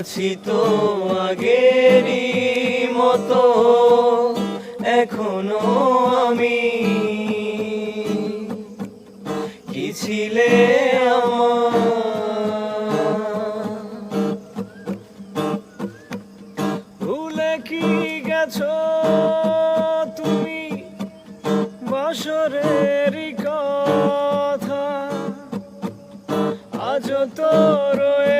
আছি তো আগেরই মতো এখনও আমি। কি ছিলে ভুলে কি গেছো তুমি বছরের কথা? আজ তো রয়েছে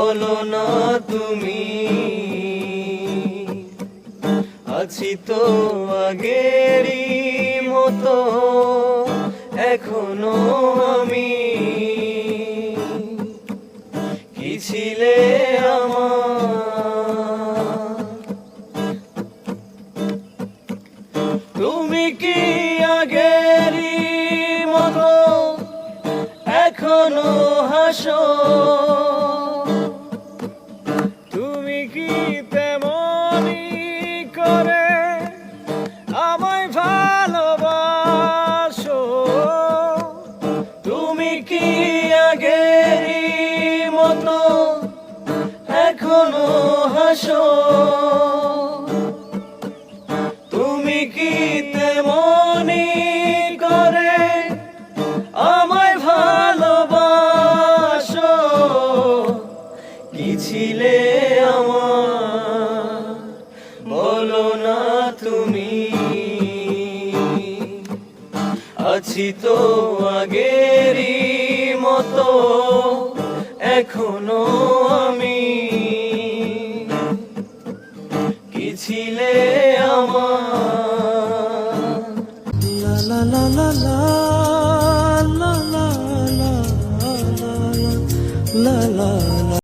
বলো না তুমি। আছি তো আগেরই মতো, এখনও আমি। কি ছিলে তুমি কি আগেরই মতো, এখনও হাসো? এখনও হাসো। তুমি কি তেমনি করে আমায় ভালোবাসো? কি ছিলে আমার? বলো না তুমি। আছি তো আগেরই মতো। ছিলে আমার। লা লা লা লা